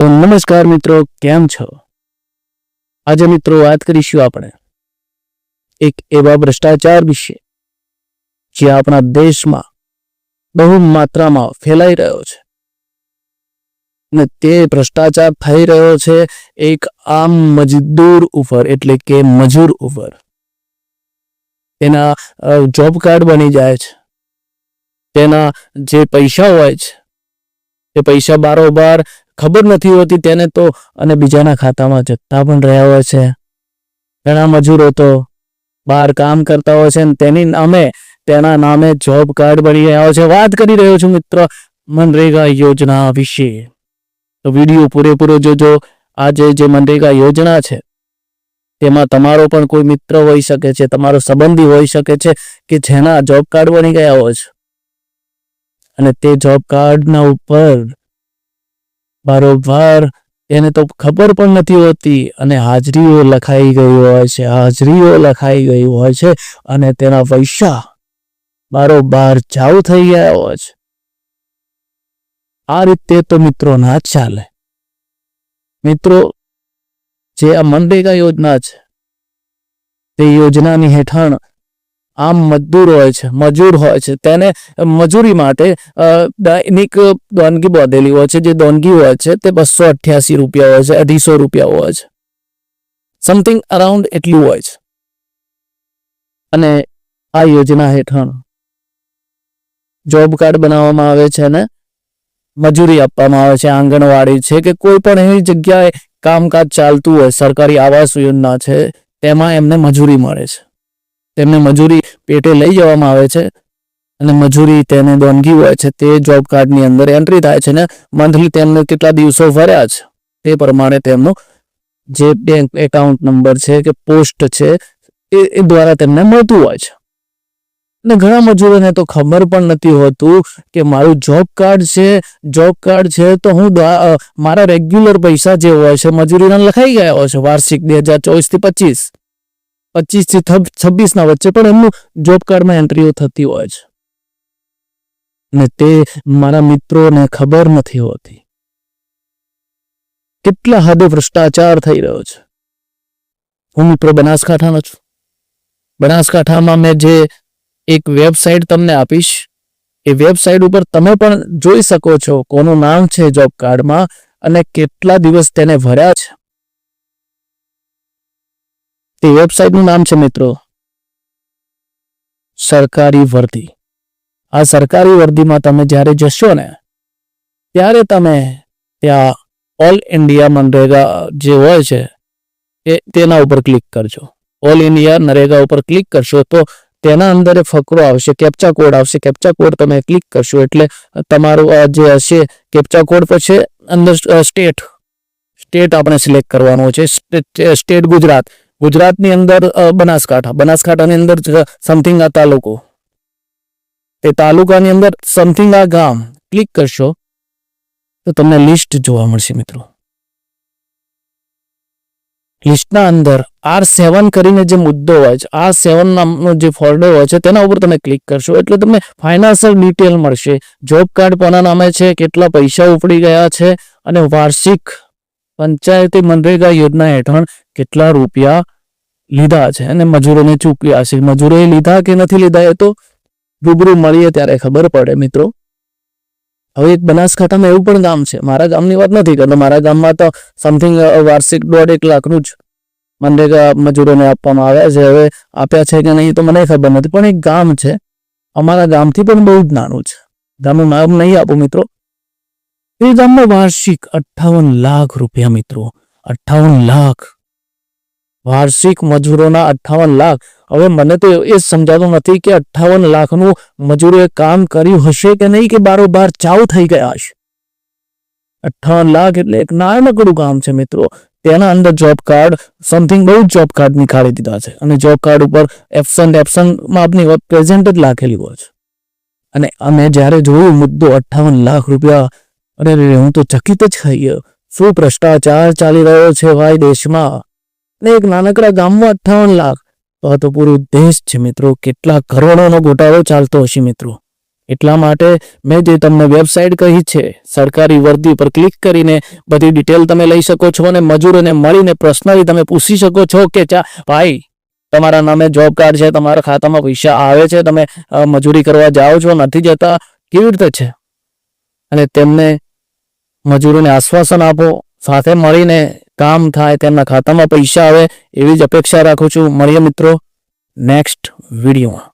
તો નમસ્કાર મિત્રો, કેમ છો? આજે મિત્રો વાત કરીશું આપણે એક એવા ભ્રષ્ટાચાર વિશે, જે આપણા દેશમાં બહુ માત્રામાં ફેલાઈ રહ્યો છે. ને તે ભ્રષ્ટાચાર થઈ રહ્યો છે એક આમ મજદૂર ઉપર, એટલે કે મજૂર ઉપર. તેના જોબ કાર્ડ બની જાય છે. તેના જે પૈસા હોય છે તે પૈસા બારોબાર ખબર નથી હોતી તેને તો અને બીજાના ખાતામાં જતા પણ રહ્યા હોય છે. ઘણા મજૂરો તો બહાર કામ કરતા હોય છે તેની નામે તેના નામે જોબ કાર્ડ બની રહ્યા હોય છે. વાત કરી રહ્યો છું મિત્ર મનરેગા યોજના વિશે. તો વીડિયો પૂરેપૂરો જોજો. આજે જે મનરેગા યોજના છે, તેમાં તમારો પણ કોઈ મિત્ર હોઈ શકે છે, તમારો સંબંધી હોઈ શકે છે કે જેના જોબ કાર્ડ બની ગયા હોય છે. અને તે જોબ કાર્ડના ઉપર બારોબાર એને તો ખબર પણ નથી હોતી અને હાજરીઓ લખાઈ ગઈ હોય છે, હાજરીઓ લખાઈ ગઈ હોય છે અને તેના પૈસા બારોબાર જાવ થઈ ગયા હોય છે. આ રીતે તો મિત્રો ના ચાલે. મિત્રો, જે આ મનરેગા યોજના છે, તે યોજનાની હેઠળ આમ મજદૂર હોય છે, મજૂર હોય છે, તેને મજૂરી માટે દૈનિક દોનગી બાંધેલી હોય છે, જે દોનગી હોય છે, તે બસો અઠ્યાસી રૂપિયા હોય છે, અઢીસો રૂપિયા હોય છે. સમથિંગ અરાઉન્ડ એટલું હોય છે. અને આ યોજના હેઠળ જોબ કાર્ડ બનાવવામાં આવે છે અને મજૂરી આપવામાં આવે છે. આંગણવાડી છે કે કોઈ પણ એવી જગ્યાએ કામકાજ ચાલતું હોય, સરકારી આવાસ યોજના છે, તેમાં એમને મજૂરી મળે છે. તેમને મજૂરી પેટે લઈ જવામાં આવે છે અને મજૂરી તેને દોનગી હોય છે. તે જોબ કાર્ડની અંદર એન્ટ્રી થાય છે ને મંથલી તેમને કેટલા દિવસો ભર્યા છે? તે પ્રમાણે તેમનું જે બેંક એકાઉન્ટ નંબર છે કે પોસ્ટ છે, એ દ્વારા તેમને મળતું હોય છે. અને ઘણા મજૂરોને તો ખબર પણ નથી હોતું કે મારું જોબ કાર્ડ છે જોબ કાર્ડ છે તો હું મારા રેગ્યુલર પૈસા જે હોય છે, મજૂરીના લખાઈ ગયા હોય છે, વાર્ષિક બે હજાર ચોવીસથી પચીસ. પચીસથી છવ્વીસ ના વચ્ચે પણ એમનું જોબ કાર્ડમાં એન્ટ્રીઓ થતી હોય છે. ને તે મારા મિત્રોને ખબર નથી હોતી. કેટલા હદે ભ્રષ્ટાચાર થઈ રહ્યો છે. હું મિત્રો બનાસકાંઠાનો છું. બનાસકાંઠામાં મેં જે એક વેબસાઇટ તમને આપીશ, એ વેબસાઇટ ઉપર તમે પણ જોઈ શકો છો કોનું નામ છે જોબ કાર્ડમાં અને કેટલા દિવસ તેને ભર્યા છે. તે વેબસાઇટનું નામ છે મિત્રો સરકારી વર્દી. આ સરકારી વર્દીમાં તમે જ્યારે જશો ને, ત્યારે તમે ત્યાં ઓલ ઇન્ડિયા મનરેગા જે હોય છે, એ તેના ઉપર ક્લિક કરજો. ઓલ ઇન્ડિયા નરેગા ઉપર ક્લિક કરશો તો તેના અંદર ફકરો આવશે કેપ્ચા કોડ આવશે. કેપ્ચા કોડ તમે ક્લિક કરશો એટલે તમારું જે હશે કેપ્ચા કોડ પછી અંદર સ્ટેટ સ્ટેટ આપણે સિલેક્ટ કરવાનો છે. સ્ટેટ ગુજરાત. ગુજરાતની અંદર બનાસકાંઠા. બનાસકાંઠાની અંદર સમથિંગ આ તાલુકો. તે તાલુકાની અંદર સમથિંગ આ ગામ. ક્લિક કરશો, તો તમને લિસ્ટ જોવા મળશે મિત્રો. લિસ્ટના અંદર આર સેવન કરીને જે મુદ્દો હોય છે આર સેવન નામનો જે ફોલ્ડર હોય છે, તેના ઉપર તમે ક્લિક કરશો. એટલે તમને ફાઇનાન્શિયલ ડિટેલ મળશે. જોબ કાર્ડ કોના નામે છે, કેટલા પૈસા ઉપડી ગયા છે, અને વાર્ષિક પંચાયતી મનરેગા યોજના હેઠળ કેટલા રૂપિયા લીધા છે અને મજૂરોને ચૂક્યા છે મજૂરોએ લીધા કે નથી લીધા એ તો રૂબરૂ મળીએ ત્યારે ખબર પડે મિત્રો. હવે એક બનાસકાંઠામાં એવું પણ ગામ છે. મારા ગામની વાત નથી કરતો. મારા ગામમાં તો સમથિંગ વાર્ષિક દોઢ એક લાખનું જ મનરેગા મજૂરોને આપવામાં આવ્યા છે. હવે આપ્યા છે કે નહીં તો મને ખબર નથી. પણ એક ગામ છે. અમારા ગામથી પણ બહુ જ નાનું છે. ગામનું નામ નહીં આપું મિત્રો. એ વાર્ષિક અઠ્ઠાવન લાખ રૂપિયા મિત્રો. અઠ્ઠાવન લાખ. વાર્ષિક મજૂરોના અઠ્ઠાવન લાખ. હવે મને તો એ સમજાતું નથી કે અઠ્ઠાવન લાખનું મજૂરોએ કામ કર્યું હશે કે નહીં કે બારોબાર ચાવ થઈ ગયા હશે. અઠ્ઠાવન લાખ એટલે એક નાનકડું કામ છે મિત્રો. તેના અંદર જોબ કાર્ડ સમથિંગ બહુ જોબ કાર્ડ નીકાળી દીધા છે. અને જોબ કાર્ડ ઉપર એપ્સન એપ્સનમાં આપની પ્રેઝન્ટ જ લાખેલી હોય છે. અને અમે જ્યારે જોયું મુદ્દો અઠ્ઠાવન લાખ રૂપિયા અરે રે, હું તો ચકિત જ થઈ ગયો. શું ભ્રષ્ટાચાર ચાલી રહ્યો છે ભાઈ દેશમાં? ને એક નાનકડા ગામમાં અઠ્ઠાવન લાખ. તો આ તો પૂરો દેશ છે મિત્રો. કેટલા કરોડોનો ગોટાળો ચાલતો હશે મિત્રો. એટલા માટે મેં જે તમને વેબસાઇટ કહી છે, સરકારી વર્દી પર ક્લિક કરીને બધી ડિટેલ તમે લઈ શકો છો અને મજૂરોને મળીને પર્સનલી તમે પૂછી શકો છો કે ચા, ભાઈ, તમારા નામે જોબ કાર્ડ છે, તમારા ખાતામાં પૈસા આવે છે, તમે મજૂરી કરવા જાઓ છો, નથી જતા, કેવી રીતે છે? અને તેમને મજૂરોને આશ્વાસન આપો, સાથે મળીને કામ થાય, તેમના ખાતામાં પૈસા આવે, એવી જ અપેક્ષા રાખું છું. મળીએ મિત્રો, નેક્સ્ટ વિડીયોમાં.